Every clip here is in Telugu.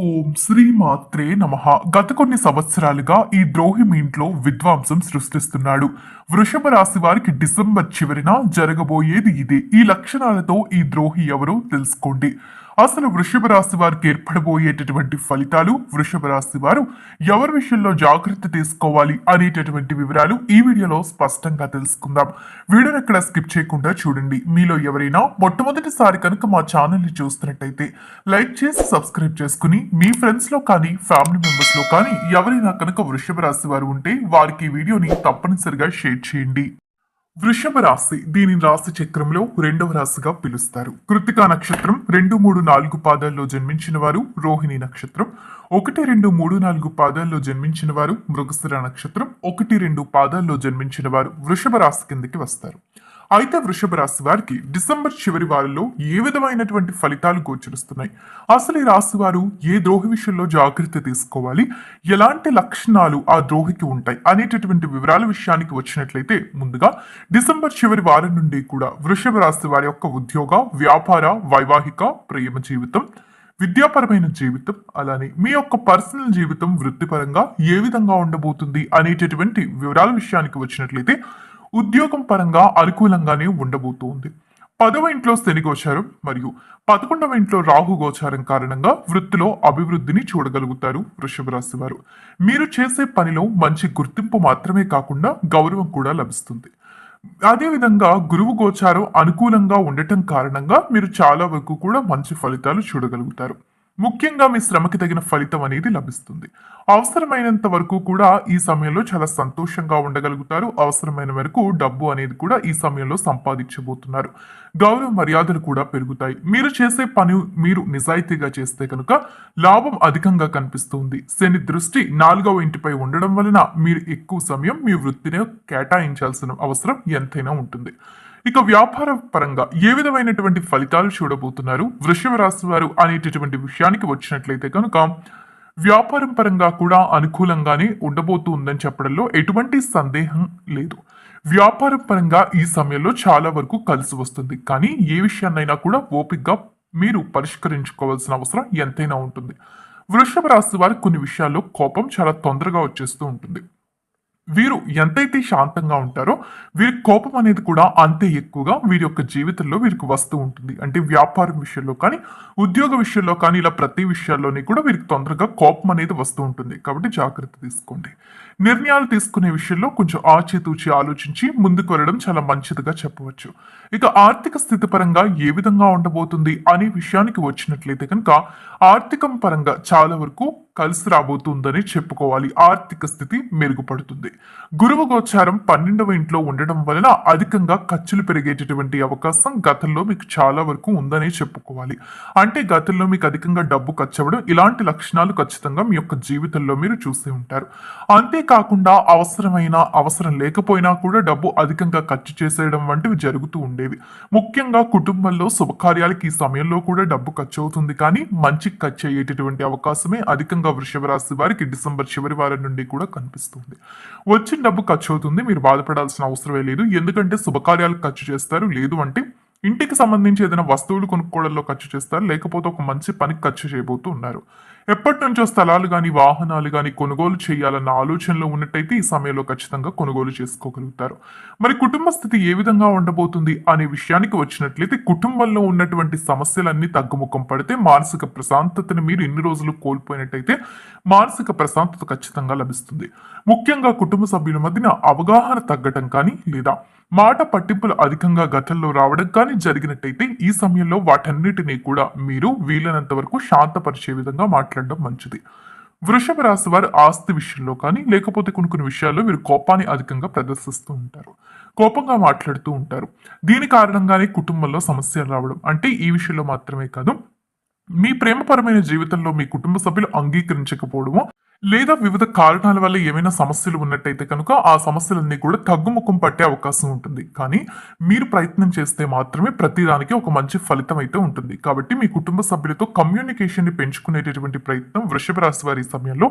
ఓం శ్రీ మాత్రే నమ. గత కొన్ని సంవత్సరాలుగా ఈ ద్రోహి మీ ఇంట్లో విధ్వంసం సృష్టిస్తున్నాడు. వృషభ రాశి వారికి డిసెంబర్ చివరిన జరగబోయేది ఇదే. ఈ లక్షణాలతో ఈ ద్రోహి ఎవరో తెలుసుకోండి. అసలు వృషభ రాశి వారికి ఏర్పడబోయేటటువంటి ఫలితాలు వృషభ రాశి వారు ఎవరి విషయంలో జాగ్రత్త తీసుకోవాలి అనేటటువంటి వివరాలు ఈ వీడియోలో స్పష్టంగా తెలుసుకుందాం. వీడియోని ఎక్కడ స్కిప్ చేయకుండా చూడండి. మీలో ఎవరైనా మొట్టమొదటిసారి కనుక మా ఛానల్ని చూస్తున్నట్టయితే లైక్ చేసి సబ్స్క్రైబ్ చేసుకుని మీ ఫ్రెండ్స్లో కానీ ఫ్యామిలీ మెంబర్స్లో కానీ ఎవరైనా కనుక వృషభ రాశి వారు ఉంటే వారికి ఈ వీడియోని తప్పనిసరిగా షేర్ చేయండి. వృషభ రాశి దీని రాశి చక్రంలో రెండవ రాశిగా పిలుస్తారు. కృతికా నక్షత్రం రెండు మూడు నాలుగు పాదాల్లో జన్మించిన వారు రోహిణి నక్షత్రం ఒకటి రెండు మూడు నాలుగు పాదాల్లో జన్మించిన వారు మృగశిర నక్షత్రం ఒకటి రెండు పాదాల్లో జన్మించిన వారు వృషభ రాశి కిందకి వస్తారు. అయితే వృషభ రాశి వారికి డిసెంబర్ చివరి వారంలో ఏ విధమైనటువంటి ఫలితాలు గోచరిస్తున్నాయి? అసలు ఈ రాశి వారు ఏ ద్రోహి విషయంలో జాగ్రత్త తీసుకోవాలి? ఎలాంటి లక్షణాలు ఆ ద్రోహికి ఉంటాయి? అనేటటువంటి వివరాల విషయానికి వచ్చినట్లయితే ముందుగా డిసెంబర్ చివరి వారం నుండి కూడా వృషభ రాశి వారి యొక్క ఉద్యోగ వ్యాపార వైవాహిక ప్రేమ జీవితం విద్యాపరమైన జీవితం అలానే మీ యొక్క పర్సనల్ జీవితం వృత్తిపరంగా ఏ విధంగా ఉండబోతుంది అనేటటువంటి వివరాల విషయానికి వచ్చినట్లయితే ఉద్యోగం పరంగా అనుకూలంగానే ఉండబోతోంది. పదవ ఇంట్లో శని గోచారం మరియు పదకొండవ ఇంట్లో రాహు గోచారం కారణంగా వృత్తిలో అభివృద్ధిని చూడగలుగుతారు వృషభ రాశి వారు. మీరు చేసే పనిలో మంచి గుర్తింపు మాత్రమే కాకుండా గౌరవం కూడా లభిస్తుంది. అదేవిధంగా గురువు గోచారం అనుకూలంగా ఉండటం కారణంగా మీరు చాలా వరకు కూడా మంచి ఫలితాలు చూడగలుగుతారు. ముఖ్యంగా మీ శ్రమకి తగిన ఫలితం అనేది లభిస్తుంది. అవసరమైనంత వరకు కూడా ఈ సమయంలో చాలా సంతోషంగా ఉండగలుగుతారు. అవసరమైన వరకు డబ్బు అనేది కూడా ఈ సమయంలో సంపాదించబోతున్నారు. గౌరవ మర్యాదలు కూడా పెరుగుతాయి. మీరు చేసే పని మీరు నిజాయితీగా చేస్తే కనుక లాభం అధికంగా కనిపిస్తుంది. శని దృష్టి నాలుగవ ఇంటిపై ఉండడం వలన మీరు ఎక్కువ సమయం మీ వృత్తిని కేటాయించాల్సిన అవసరం ఎంతైనా ఉంటుంది. ఇక వ్యాపార పరంగా ఏ విధమైనటువంటి ఫలితాలు చూడబోతున్నారు? వృషభ రాశి వారు అనేటటువంటి విషయానికి వచ్చినట్లయితే కనుక వ్యాపారం పరంగా కూడా అనుకూలంగానే ఉండబోతూ ఉందని చెప్పడంలో ఎటువంటి సందేహం లేదు. వ్యాపారం పరంగా ఈ సమయంలో చాలా వరకు కలిసి వస్తుంది. కానీ ఏ విషయాన్నైనా కూడా ఓపికగా మీరు పరిష్కరించుకోవాల్సిన అవసరం ఎంతైనా ఉంటుంది. వృషభ రాశి వారు కొన్ని విషయాల్లో కోపం చాలా తొందరగా వచ్చేస్తూ ఉంటుంది. వీరు ఎంతైతే శాంతంగా ఉంటారో వీరి కోపం అనేది కూడా అంతే ఎక్కువగా వీరి యొక్క జీవితంలో వీరికి వస్తూ ఉంటుంది. అంటే వ్యాపారం విషయంలో కానీ ఉద్యోగ విషయంలో కానీ ఇలా ప్రతి విషయాల్లోని కూడా వీరికి తొందరగా కోపం అనేది వస్తూ ఉంటుంది. కాబట్టి జాగ్రత్త తీసుకోండి. నిర్ణయాలు తీసుకునే విషయంలో కొంచెం ఆచితూచి ఆలోచించి ముందుకు వెళ్ళడం చాలా మంచిదిగా చెప్పవచ్చు. ఇక ఆర్థిక స్థితి పరంగా ఏ విధంగా ఉండబోతుంది అనే విషయానికి వచ్చినట్లయితే కనుక ఆర్థికం పరంగా చాలా వరకు కలిసి రాబోతుందని చెప్పుకోవాలి. ఆర్థిక స్థితి మెరుగుపడుతుంది. గురువు గోచారం పన్నెండవ ఇంట్లో ఉండడం వలన అధికంగా ఖర్చులు పెరిగేటటువంటి అవకాశం గతంలో మీకు చాలా వరకు ఉందని చెప్పుకోవాలి. అంటే గతంలో మీకు అధికంగా డబ్బు ఖర్చు అవ్వడం ఇలాంటి లక్షణాలు ఖచ్చితంగా మీ యొక్క జీవితంలో మీరు చూసి ఉంటారు. అంతేకాకుండా అవసరమైన అవసరం లేకపోయినా కూడా డబ్బు అధికంగా ఖర్చు చేసేయడం వంటివి జరుగుతూ ఉండేవి. ముఖ్యంగా కుటుంబంలో శుభకార్యాలకి ఈ సమయంలో కూడా డబ్బు ఖర్చు అవుతుంది కానీ మంచి ఖర్చు అయ్యేటటువంటి అవకాశమే అధికంగా వృషభ రాశి వారికి డిసెంబర్ చివరి వారం నుండి కూడా కనిపిస్తుంది. వచ్చిన డబ్బు ఖర్చు అవుతుంది. మీరు బాధపడాల్సిన అవసరమే లేదు. ఎందుకంటే శుభకార్యాలు ఖర్చు చేస్తారు. లేదు అంటే ఇంటికి సంబంధించి ఏదైనా వస్తువులు కొనుక్కోవడంలో ఖర్చు చేస్తారు. లేకపోతే ఒక మంచి పనికి ఖర్చు చేయబోతూ ఉన్నారు. ఎప్పటి నుంచో స్థలాలు కానీ వాహనాలు కానీ కొనుగోలు చేయాలన్న ఆలోచనలో ఉన్నట్టయితే ఈ సమయంలో ఖచ్చితంగా కొనుగోలు చేసుకోగలుగుతారు. మరి కుటుంబ స్థితి ఏ విధంగా ఉండబోతుంది అనే విషయానికి వచ్చినట్లయితే కుటుంబంలో ఉన్నటువంటి సమస్యలన్నీ తగ్గుముఖం పడితే మానసిక ప్రశాంతతను మీరు ఇన్ని రోజులు కోల్పోయినట్టయితే మానసిక ప్రశాంతత ఖచ్చితంగా లభిస్తుంది. ముఖ్యంగా కుటుంబ సభ్యుల మధ్యన అవగాహన తగ్గటం కానీ లేదా మాట పట్టింపులు అధికంగా గతంలో రావడం కానీ జరిగినట్టయితే ఈ సమయంలో వాటన్నిటినీ కూడా మీరు వీలైనంత వరకు శాంతపరిచే విధంగా మాట్లాడడం మంచిది. వృషభ రాశి వారు ఆస్తి విషయంలో కానీ లేకపోతే కొన్ని కొన్ని విషయాల్లో వీరు కోపాన్ని అధికంగా ప్రదర్శిస్తూ ఉంటారు. కోపంగా మాట్లాడుతూ ఉంటారు. దీని కారణంగానే కుటుంబంలో సమస్యలు రావడం. అంటే ఈ విషయంలో మాత్రమే కాదు మీ ప్రేమపరమైన జీవితంలో మీ కుటుంబ సభ్యులు అంగీకరించకపోవడము లేదా వివిధ కారణాల వల్ల ఏమైనా సమస్యలు ఉన్నట్టయితే కనుక ఆ సమస్యలన్నీ కూడా తగ్గుముఖం పట్టే అవకాశం ఉంటుంది. కానీ మీరు ప్రయత్నం చేస్తే మాత్రమే ప్రతిదానికి ఒక మంచి ఫలితం అయితే ఉంటుంది. కాబట్టి మీ కుటుంబ సభ్యులతో కమ్యూనికేషన్ని పెంచుకునేటటువంటి ప్రయత్నం వృషభ రాశి వారి సమయంలో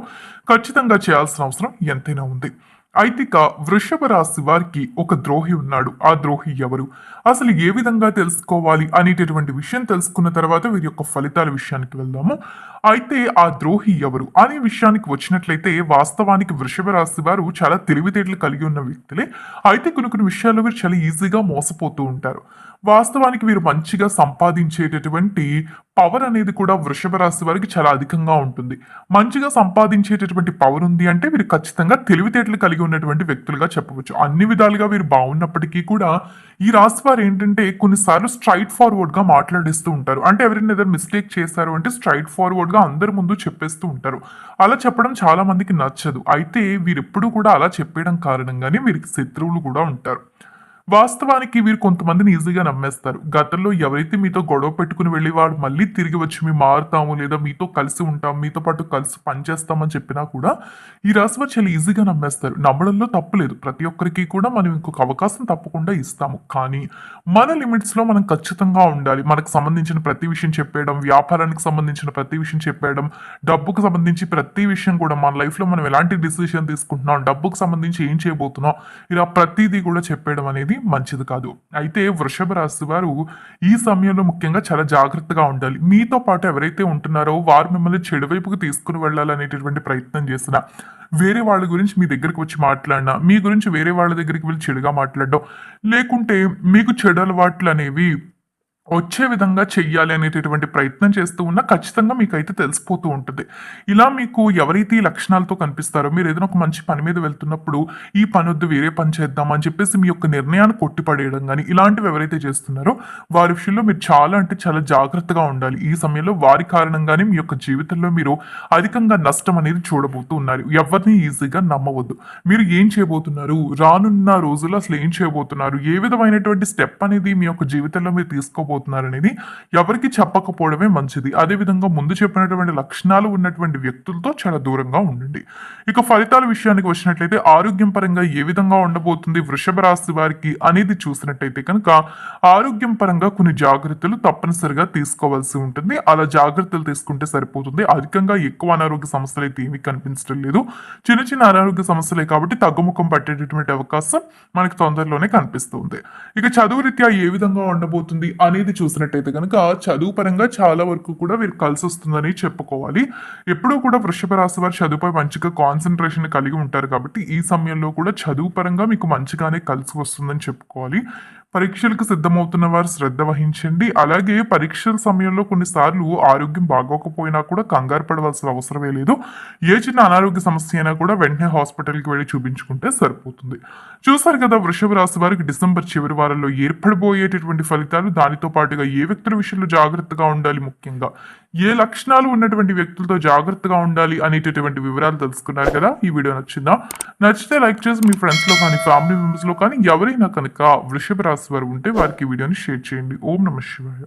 ఖచ్చితంగా చేయాల్సిన అవసరం ఎంతైనా ఉంది. అయితే ఇక వృషభ రాశి వారికి ఒక ద్రోహి ఉన్నాడు. ఆ ద్రోహి ఎవరు? అసలు ఏ విధంగా తెలుసుకోవాలి అనేటటువంటి విషయం తెలుసుకున్న తర్వాత వీరి యొక్క ఫలితాల విషయానికి వెళ్దాము. అయితే ఆ ద్రోహి ఎవరు? అనే విషయానికి వచ్చినట్లయితే వాస్తవానికి వృషభ రాశి వారు చాలా తెలివితేటలు కలిగి ఉన్న వ్యక్తులే. అయితే కొన్ని కొన్ని విషయాల్లో వీరు చాలా ఈజీగా మోసపోతూ ఉంటారు. వాస్తవానికి వీరు మంచిగా సంపాదించేటటువంటి పవర్ అనేది కూడా వృషభ రాశి వారికి చాలా అధికంగా ఉంటుంది. మంచిగా సంపాదించేటటువంటి పవర్ ఉంది అంటే వీరు ఖచ్చితంగా తెలివితేటలు కలిగి ఉన్నటువంటి వ్యక్తులుగా చెప్పవచ్చు. అన్ని విధాలుగా వీరు బాగున్నప్పటికీ కూడా ఈ రాశి వారు ఏంటంటే కొన్నిసార్లు స్ట్రైట్ ఫార్వర్డ్గా మాట్లాడేస్తూ ఉంటారు. అంటే ఎవరైనా ఏదైనా మిస్టేక్ చేశారు అంటే స్ట్రైట్ ఫార్వర్డ్గా అందరి ముందు చెప్పేస్తూ ఉంటారు. అలా చెప్పడం చాలా మందికి నచ్చదు. అయితే వీరెప్పుడూ కూడా అలా చెప్పేయడం కారణంగానే వీరికి శత్రువులు కూడా ఉంటారు. వాస్తవానికి వీరు కొంతమందిని ఈజీగా నమ్మేస్తారు. గతంలో ఎవరైతే మీతో గొడవ పెట్టుకుని వెళ్ళి వాడు మళ్ళీ తిరిగి వచ్చి మేము మారుతాము లేదా మీతో కలిసి ఉంటాం మీతో పాటు కలిసి పనిచేస్తామని చెప్పినా కూడా ఈ రాశి వారు చాలా ఈజీగా నమ్మేస్తారు. నమ్మడంలో తప్పులేదు ప్రతి ఒక్కరికి కూడా మనం ఇంకొక అవకాశం తప్పకుండా ఇస్తాము. కానీ మన లిమిట్స్లో మనం ఖచ్చితంగా ఉండాలి. మనకు సంబంధించిన ప్రతి విషయం చెప్పేయడం వ్యాపారానికి సంబంధించిన ప్రతి విషయం చెప్పేయడం డబ్బుకు సంబంధించి ప్రతి విషయం కూడా మన లైఫ్లో మనం ఎలాంటి డిసిషన్ తీసుకుంటున్నాం డబ్బుకు సంబంధించి ఏం చేయబోతున్నాం ఇలా ప్రతిదీ కూడా చెప్పేయడం అనేది మంచిది కాదు. అయితే వృషభ రాశి వారు ఈ సమయంలో ముఖ్యంగా చాలా జాగ్రత్తగా ఉండాలి. మీతో పాటు ఎవరైతే ఉంటున్నారో వారు మిమ్మల్ని చెడు వైపుకు తీసుకుని వెళ్ళాలనేటటువంటి ప్రయత్నం చేసిన వేరే వాళ్ళ గురించి మీ దగ్గరికి వచ్చి మాట్లాడినా మీ గురించి వేరే వాళ్ళ దగ్గరికి వెళ్ళి చెడుగా మాట్లాడడం లేకుంటే మీకు చెడు అలవాట్లు అనేవి వచ్చే విధంగా చెయ్యాలి అనేటటువంటి ప్రయత్నం చేస్తూ ఉన్నా ఖచ్చితంగా మీకైతే తెలిసిపోతూ ఉంటుంది. ఇలా మీకు ఎవరైతే ఈ లక్షణాలతో కనిపిస్తారో మీరు ఏదైనా ఒక మంచి పని మీద వెళ్తున్నప్పుడు ఈ పని వద్దు వేరే పని చేద్దాం అని చెప్పేసి మీ యొక్క నిర్ణయాన్ని కొట్టిపడేయడం కానీ ఇలాంటివి ఎవరైతే చేస్తున్నారో వారి విషయంలో మీరు చాలా అంటే చాలా జాగ్రత్తగా ఉండాలి. ఈ సమయంలో వారి కారణంగానే మీ యొక్క జీవితంలో మీరు అధికంగా నష్టం అనేది చూడబోతూ ఉన్నారు. ఎవరిని ఈజీగా నమ్మవద్దు. మీరు ఏం చేయబోతున్నారు? రానున్న రోజుల్లో అసలు ఏం చేయబోతున్నారు? ఏ విధమైనటువంటి స్టెప్ అనేది మీ యొక్క జీవితంలో మీరు తీసుకోబోతున్నారు? అనేది ఎవరికి చెప్పకపోవడమే మంచిది. అదే విధంగా ముందు చెప్పినటువంటి లక్షణాలు ఉన్నటువంటి వ్యక్తులతో చాలా దూరంగా ఉండండి. ఇక ఫలితాల విషయానికి వచ్చినట్లయితే ఆరోగ్యం పరంగా ఏ విధంగా ఉండబోతుంది వృషభ రాశి వారికి అనేది చూసినట్టయితే కనుక ఆరోగ్యం పరంగా కొన్ని జాగ్రత్తలు తప్పనిసరిగా తీసుకోవాల్సి ఉంటుంది. అలా జాగ్రత్తలు తీసుకుంటే సరిపోతుంది. అధికంగా ఎక్కువ అనారోగ్య సమస్యలు అయితే ఏమీ కనిపించడం లేదు. చిన్న చిన్న అనారోగ్య సమస్యలే కాబట్టి తగ్గుముఖం పట్టేటటువంటి అవకాశం మనకి తొందరలోనే కనిపిస్తుంది. ఇక చదువు రీత్యా ఏ విధంగా ఉండబోతుంది అనేది చూసినట్టయితే కనుక చదువు పరంగా చాలా వరకు కూడా వీరు కలిసి వస్తుందని చెప్పుకోవాలి. ఎప్పుడూ కూడా వృషభ రాశి వారు చదువుపై మంచిగా కాన్సన్ట్రేషన్ కలిగి ఉంటారు కాబట్టి ఈ సమయంలో కూడా చదువు పరంగా మీకు మంచిగానే కలిసి వస్తుందని చెప్పుకోవాలి. పరీక్షలకు సిద్ధమవుతున్న వారు శ్రద్ధ వహించండి. అలాగే పరీక్షల సమయంలో కొన్నిసార్లు ఆరోగ్యం బాగోకపోయినా కూడా కంగారు పడవలసిన అవసరమే లేదు. ఏ చిన్న అనారోగ్య సమస్య అయినా కూడా వెంటనే హాస్పిటల్కి వెళ్ళి చూపించుకుంటే సరిపోతుంది. చూసారు కదా వృషభ రాశి వారికి డిసెంబర్ చివరి వారంలో ఏర్పడబోయేటటువంటి ఫలితాలు దానితో పాటుగా ఏ వ్యక్తుల విషయంలో జాగ్రత్తగా ఉండాలి ముఖ్యంగా? ఏ లక్షణాలు ఉన్నటువంటి వ్యక్తులతో జాగ్రత్తగా ఉండాలి అనేటటువంటి వివరాలు తెలుసుకున్నారు కదా? ఈ వీడియో నచ్చిందా? నచ్చితే లైక్ చేసి మీ ఫ్రెండ్స్లో కానీ ఫ్యామిలీ మెంబర్స్లో కానీ ఎవరైనా కనుక వృషభ రాశి వారు ఉంటే వారికి వీడియోని షేర్ చేయండి. ఓం నమ శివాయ.